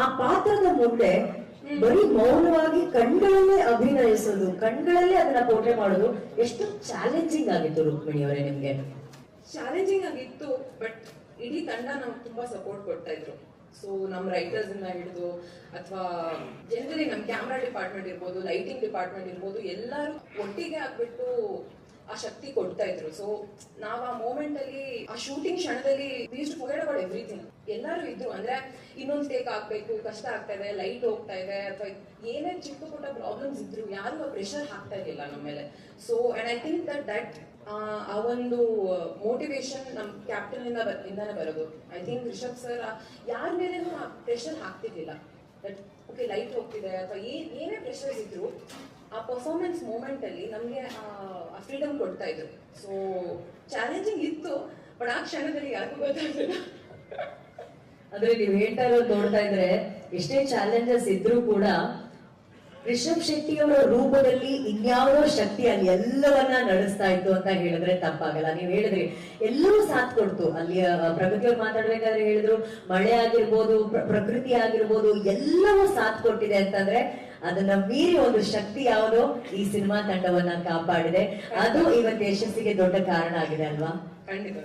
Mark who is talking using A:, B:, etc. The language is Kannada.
A: ಆ ಪಾತ್ರದ ಮುಂದೆ ಬರೀ ಮೌನವಾಗಿ ಕಣ್ಗಳಲ್ಲೇ ಅಭಿನಯಿಸೋದು, ಕಣ್ಗಳಲ್ಲೇ ಅದನ್ನ ಪೋಟ್ರೆ ಮಾಡೋದು ಎಷ್ಟು ಚಾಲೆಂಜಿಂಗ್ ಆಗಿತ್ತು ರುಕ್ಮಿಣಿ ಅವರೇ ನಿಮ್ಗೆ?
B: ಚಾಲೆಂಜಿಂಗ್ ಆಗಿತ್ತು ಬಟ್ ಇಡೀ ತಂಡ ನಮ್ಗೆ ತುಂಬಾ ಸಪೋರ್ಟ್ ಕೊಡ್ತಾ ಇದ್ರು. ಸೊ ನಮ್ಮ ರೈಟರ್ಸ್ ಇಂದ ಹಿಡಿದು, ಅಥವಾ ಜನರಲಿ ನಮ್ಮ ಕ್ಯಾಮ್ರಾ ಡಿಪಾರ್ಟ್ಮೆಂಟ್ ಇರ್ಬೋದು ಲೈಟಿಂಗ್ ಡಿಪಾರ್ಟ್ಮೆಂಟ್ ಇರ್ಬೋದು, ಎಲ್ಲರೂ ಒಟ್ಟಿಗೆ ಆಗ್ಬಿಟ್ಟು ಆ ಶಕ್ತಿ ಕೊಡ್ತಾ ಇದ್ರು. ಸೊ ನಾವ್ ಆ ಮೂಮೆಂಟ್ ಅಲ್ಲಿ, ಆ ಶೂಟಿಂಗ್ ಕ್ಷಣದಲ್ಲಿ ಅಬೌಟ್ ಎವ್ರಿಥಿಂಗ್ ಎಲ್ಲರೂ ಇದ್ರು. ಅಂದ್ರೆ ಇನ್ನೊಂದ್ ಟೇಕ್ ಆಗ್ಬೇಕು, ಕಷ್ಟ ಆಗ್ತಾ ಇದೆ ಲೈಟ್ ಹೋಗ್ತಾ ಇದೆ, ಅಥವಾ ಏನೇ ಚಿಕ್ಕ ಪುಟ್ಟ ಪ್ರಾಬ್ಲಮ್ಸ್ ಇದ್ರು, ಯಾರು ಆ ಪ್ರೆಷರ್ ಹಾಕ್ತಾ ಇರಲಿಲ್ಲ ನಮ್ಮ ಮೇಲೆ. So and I think that that ಆ ಒಂದು ಮೋಟಿವೇಶನ್ ನಮ್ ಕ್ಯಾಪ್ಟನ್ ಇಂದ ಇಂದಾನೆ ಬರೋದು. ಐ ಥಿಂಕ್ ರಿಷಬ್ ಸರ್ ಯಾರ ಮೇಲೆ ಪ್ರೆಷರ್ ಹಾಕ್ತಿರ್ಲಿಲ್ಲ. ದಟ್ ಓಕೆ ಲೈಟ್ ಹೋಗ್ತಿದೆ, ಅಥವಾ ಏನ್ ಏನೇ ಪ್ರೆಷರ್ ಇದ್ರು, ಆ ಪರ್ಫಾರ್ಮೆನ್ಸ್ ಮೂಮೆಂಟ್ ಅಲ್ಲಿ ನಮ್ಗೆ, ಆ ಫ್ರೀಡಮ್ ಕೊಡ್ತಾ ಇದ್ರು. ಸೊ ಚಾಲೆಂಜಿಂಗ್ ಇತ್ತು ಬಟ್ ಆ ಕ್ಷಣದಲ್ಲಿ ಯಾರಿಗೂ ಗೊತ್ತಾಗ್ಲಿಲ್ಲ.
A: ಅಂದ್ರೆ ನೀವ್ ಹೇಳ್ತಾ ಇರೋದು ನೋಡ್ತಾ ಇದ್ರೆ ಎಷ್ಟೇ ಚಾಲೆಂಜಸ್ ಇದ್ರೂ ಕೂಡ ರಿಷಬ್ ಶೆಟ್ಟಿ ಅವರ ರೂಪದಲ್ಲಿ ಇನ್ಯಾವುದೋ ಶಕ್ತಿ ಅಲ್ಲಿ ಎಲ್ಲವನ್ನ ನಡೆಸ್ತಾ ಇತ್ತು ಅಂತ ಹೇಳಿದ್ರೆ ತಪ್ಪಾಗಲ್ಲ. ನೀವು ಹೇಳಿದ್ರಿ ಎಲ್ಲರೂ ಸಾಥ್ ಕೊಡ್ತು. ಅಲ್ಲಿ ಪ್ರಗತಿಯವ್ರು ಮಾತಾಡ್ಬೇಕಾದ್ರೆ ಹೇಳಿದ್ರು, ಮಳೆ ಆಗಿರ್ಬೋದು ಪ್ರಕೃತಿ ಆಗಿರ್ಬೋದು, ಎಲ್ಲವೂ ಸಾಥ್ ಕೊಟ್ಟಿದೆ ಅಂತಂದ್ರೆ ಅದನ್ನ ಮೀರಿ ಒಂದು ಶಕ್ತಿ ಯಾವುದೋ ಈ ಸಿನಿಮಾ ತಂಡವನ್ನ ಕಾಪಾಡಿದೆ. ಅದು ಇವತ್ತು ಯಶಸ್ಸಿಗೆ ದೊಡ್ಡ ಕಾರಣ ಆಗಿದೆ ಅಲ್ವಾ?
B: ಖಂಡಿತ.